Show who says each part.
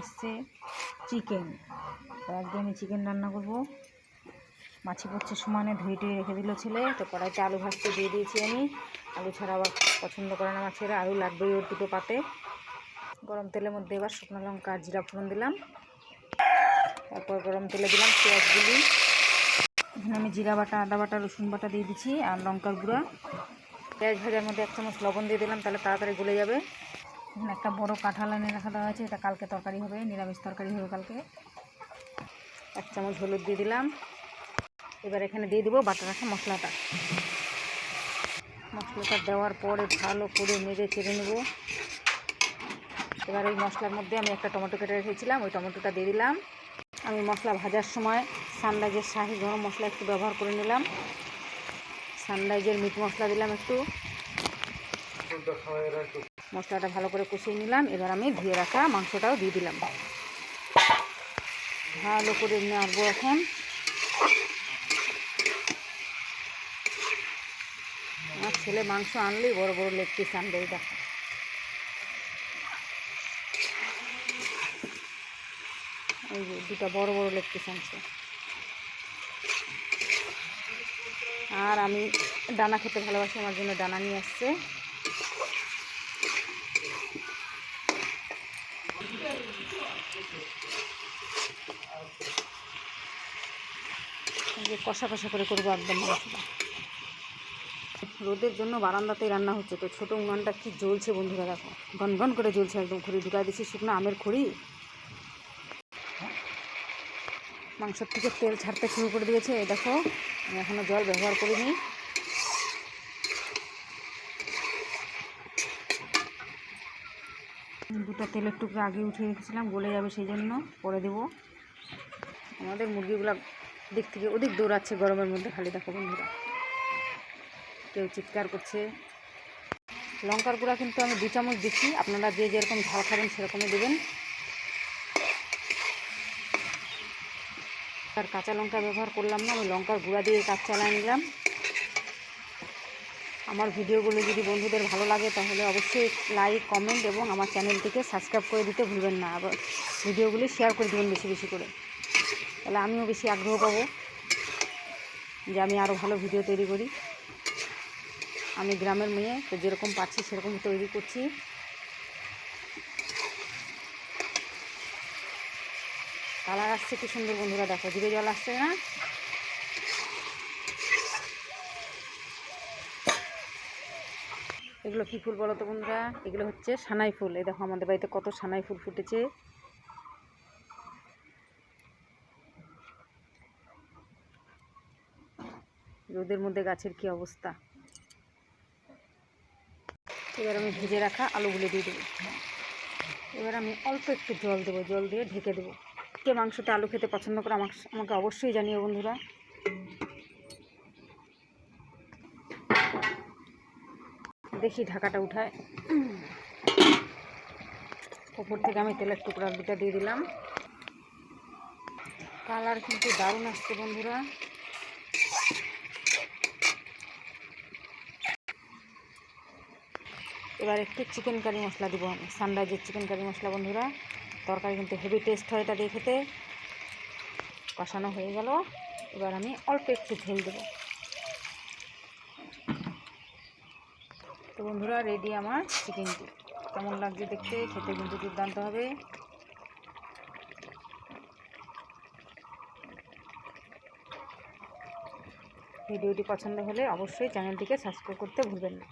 Speaker 1: এসছে চিকেন। তো আজকে আমি চিকেন রান্না করব। মাছি পড়ছে সমানে, ধুয়ে টুয়ে রেখে দিল ছেলে। তো কড়াইতে আলু ভাজতে দিয়ে দিয়েছি আমি। আলু ছাড়া আবার পছন্দ করে না মাছেরা, আলু লাগবেই ওর দুটো পাতে। গরম তেলের মধ্যে এবার শুকনো লঙ্কা আর জিরা ফোড়ন দিলাম। তারপর গরম তেলে দিলাম পেঁয়াজগুলি। এখানে আমি জিরা বাটা, আদা বাটা, রসুন বাটা দিয়ে দিচ্ছি আর লঙ্কার গুঁড়া। পেঁয়াজ ভাজার মধ্যে এক চামচ লবণ দিয়ে দিলাম, তাহলে তাড়াতাড়ি গলে যাবে। এখানে একটা বড় কাঁঠাল এনে রাখা দেওয়া আছে। এটা কালকে তরকারি হবে, নিরামিষ তরকারি হবে কালকে। এক চামচ হলুদ দিয়ে দিলাম। এবার এখানে দিয়ে দিব বাটা রাখা মশলাটা। মশলাটা দেওয়ার পরে ভালো করে নেড়ে চেড়ে নেব। এবার ওই মশলার মধ্যে আমি একটা টমেটো কেটে রেখেছিলাম, ওই টমেটোটা দিয়ে দিলাম। আমি মশলা ভাজার সময় সানরাইজের শাহি গরম মশলা একটু ব্যবহার করে নিলাম। সানরাইজের মিট মশলা দিলাম একটু। মশলাটা ভালো করে কষিয়ে নিলাম। এবার আমি ধুয়ে রাখা মাংসটাও দিয়ে দিলাম। ভালো করে নাড়বো এখন। আমার ছেলে মাংস আনলেই বড় বড় লেগ পিস আনবে দেখো। এই যে দুটা বড় বড় লেগ পিস আনছে। আর আমি দানা খেতে ভালোবাসি, আমার জন্য দানা নিয়ে আসছে। যে কষা কষা করে করব একদম মাংসটা রোদের জন্য বারান্দাতেই রান্না হচ্ছে, তো ছোটো উনানটা কি জ্বলছে বন্ধুরা দেখো। গন গন করে জ্বলছে একদম খড়ি, ঢুকাই দিচ্ছি শুকনো আমের খড়ি। মাংসর থেকে তেল ছাড়তে শুরু করে দিয়েছে দেখো, আমি এখনও জল ব্যবহার করিনি। দুটো তেলের টুকরো আগে উঠিয়ে রেখেছিলাম, গলে যাবে সেই জন্য, পরে দেবো। আমাদের মুরগিগুলো দিক থেকে ওদিক দৌড়াচ্ছে গরমের মধ্যে। খালি দেখো বন্ধুরা, কেউ চিৎকার করছে। লঙ্কার গুঁড়া কিন্তু আমি দু চামচ দিচ্ছি। আপনারা যে যেরকম ঝাল খাবেন সেরকমই দেবেন। আর কাঁচা লঙ্কা ব্যবহার করলাম না, আমি লঙ্কার গুঁড়া দিয়ে কাজ চালায় নিলাম। আমার ভিডিওগুলো যদি বন্ধুদের ভালো লাগে, তাহলে অবশ্যই লাইক, কমেন্ট এবং আমার চ্যানেলটিকে সাবস্ক্রাইব করে দিতে ভুলবেন না। আবার ভিডিওগুলি শেয়ার করে দেবেন বেশি বেশি করে। তাহলে আমিও বেশি আগ্রহ পাবো যে আমি আরও ভালো ভিডিও তৈরি করি। আমি গ্রামের মেয়ে, তো যেরকম পাচ্ছি সেরকম তৈরি করছি। কালার আসছে কি সুন্দর বন্ধুরা, দেখো জিরে জল আসছে না? এগুলো কী ফুল বলো তো বন্ধুরা? এগুলো হচ্ছে সানাই ফুল। এই দেখো, আমাদের বাড়িতে কত সানাই ফুল ফুটেছে। রোদের মধ্যে গাছের কি অবস্থা? এবার আমি ভেজে রাখা আলুগুলো দিয়ে দেবো। এবার আমি অল্প একটু জল দেবো, জল দিয়ে ঢেকে দেবো। কে মাংসতে আলু খেতে পছন্দ করে আমাকে আমাকে অবশ্যই জানিও বন্ধুরা। দেখি ঢাকাটা উঠায়। ওপর থেকে আমি তেলের টুকরা দুটা দিয়ে দিলাম। কালার কিন্তু দারুণ আসছে বন্ধুরা। এবার একটু চিকেন কারি মশলা দিব সানরাইজের চিকেন কারি মশলা, বন্ধুরা। তরকারি কিন্তু হেভি টেস্ট হয় এটা দিয়ে খেতে। কষানো হয়ে গেল। এবার আমি অল্প একটু ঝোল দেবো। তো বন্ধুরা রেডি আমার চিকেনটি কেমন লাগছে দেখতে? খেতে কিন্তু দুর্দান্ত হবে। ভিডিওটি পছন্দ হলে অবশ্যই চ্যানেলটিকে সাবস্ক্রাইব করতে ভুলবেন না।